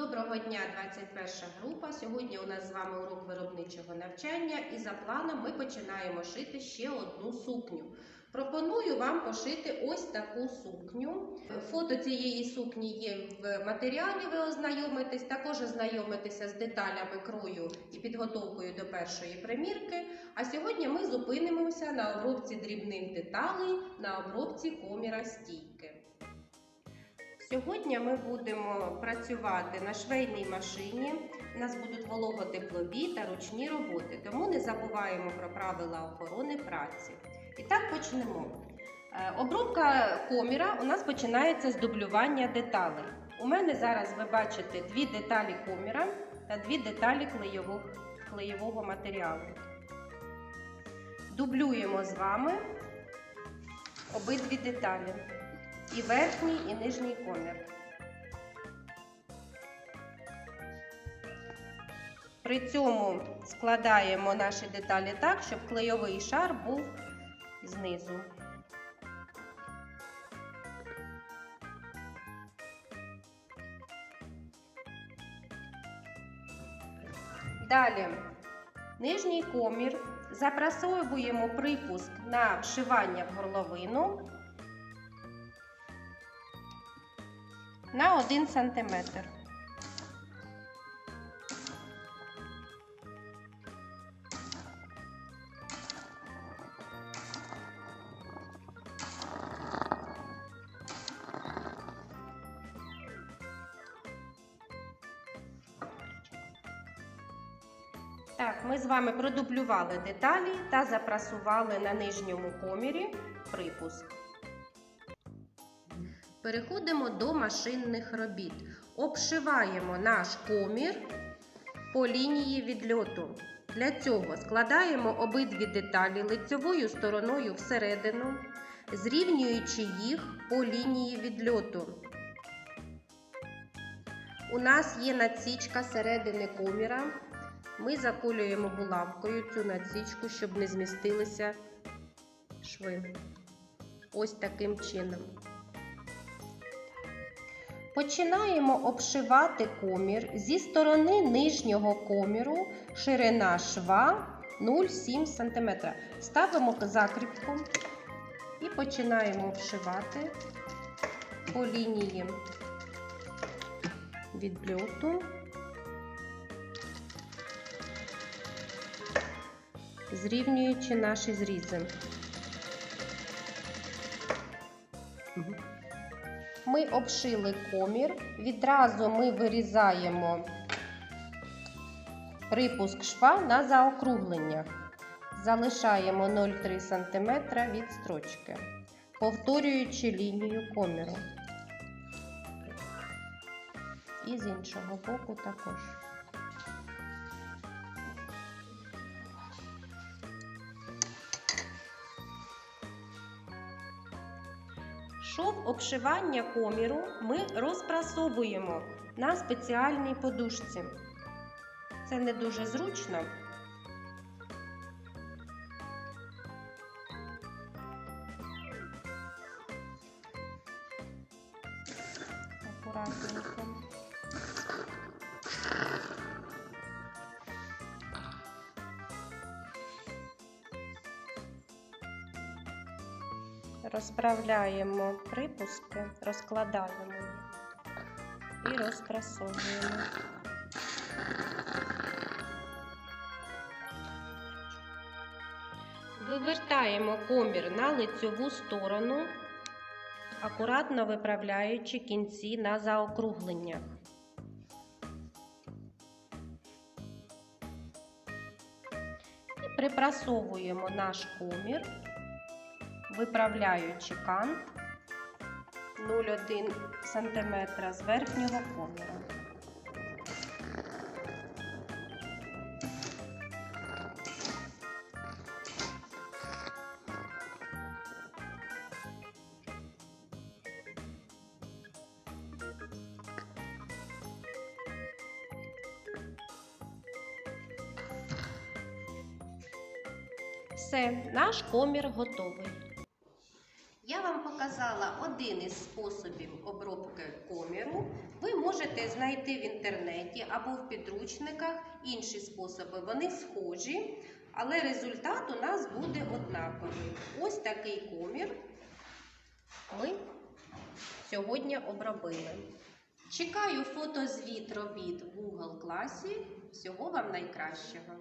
Доброго дня, 21 група. Сьогодні у нас з вами урок виробничого навчання, і за планом ми починаємо шити ще одну сукню. Пропоную вам пошити ось таку сукню. Фото цієї сукні є в матеріалі. Ви ознайомитесь, також ознайомитеся з деталями крою і підготовкою до першої примірки. А сьогодні ми зупинимося на обробці дрібних деталей, на обробці коміра стійки. Сьогодні ми будемо працювати на швейній машині. У нас будуть вологотеплові та ручні роботи, тому не забуваємо про правила охорони праці. І так почнемо. Е, Обробка коміра у нас починається з дублювання деталей. У мене зараз ви бачите дві деталі коміра та дві деталі клейового, клеєвого матеріалу. Дублюємо з вами обидві деталі і верхній, і нижній комір. При цьому складаємо наші деталі так, щоб клейовий шар був знизу. Далі нижній комір запрасовуємо припуск на вшивання в горловину на 1 см. Так, ми з вами продублювали деталі та запрасували на нижньому комірі припуск. Переходимо до машинних робіт. Обшиваємо наш комір по лінії відльоту. Для цього складаємо обидві деталі лицьовою стороною всередину, зрівнюючи їх по лінії відльоту. У нас є надсічка середини коміра. Ми заколюємо булавкою цю надсічку, щоб не змістилися шви. Ось таким чином. Починаємо обшивати комір зі сторони нижнього коміру, ширина шва 0,7 см. Ставимо закріпку і починаємо обшивати по лінії відльоту, зрівнюючи наші зрізи. Ми обшили комір, відразу ми вирізаємо припуск шва на заокруглення. Залишаємо 0,3 см від строчки, повторюючи лінію коміру. І з іншого боку також. Шов обшивання коміру ми розпрасовуємо на спеціальній подушці. Це не дуже зручно. Акуратненько. Розправляємо припуски, розкладаємо їх і розпрасовуємо. Вивертаємо комір на лицьову сторону, акуратно виправляючи кінці на заокругленнях. І припрасовуємо наш комір виправляючи кант 0,1 см з верхнього коміра. Все, наш комір готовий. Показала один із способів обробки коміру. Ви можете знайти в інтернеті або в підручниках інші способи. Вони схожі, але результат у нас буде однаковий. Ось такий комір ми сьогодні обробили. Чекаю фотозвіт робіт в Google класі. Всього вам найкращого!